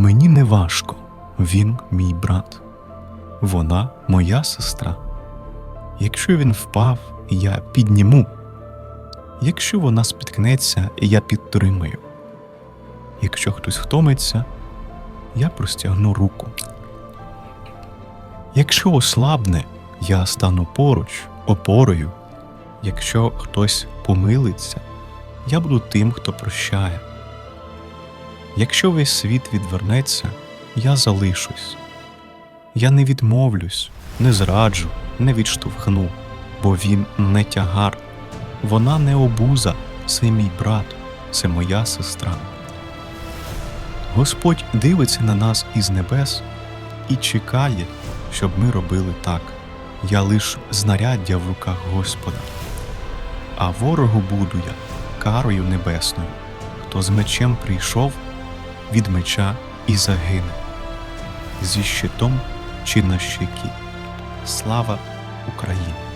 Мені не важко, він мій брат, вона моя сестра. Якщо він впав, я підніму. Якщо вона спіткнеться, я підтримаю. Якщо хтось втомиться, я простягну руку. Якщо ослабне, я стану поруч, опорою. Якщо хтось помилиться, я буду тим, хто прощає. Якщо весь світ відвернеться, я залишусь. Я не відмовлюсь, не зраджу, не відштовхну, бо він не тягар, вона не обуза, це мій брат, це моя сестра. Господь дивиться на нас із небес і чекає, щоб ми робили так. Я лиш знаряддя в руках Господа, а ворогу буду я карою небесною, хто з мечем прийшов, від меча і загине, зі щитом чи на щиті. Слава Україні!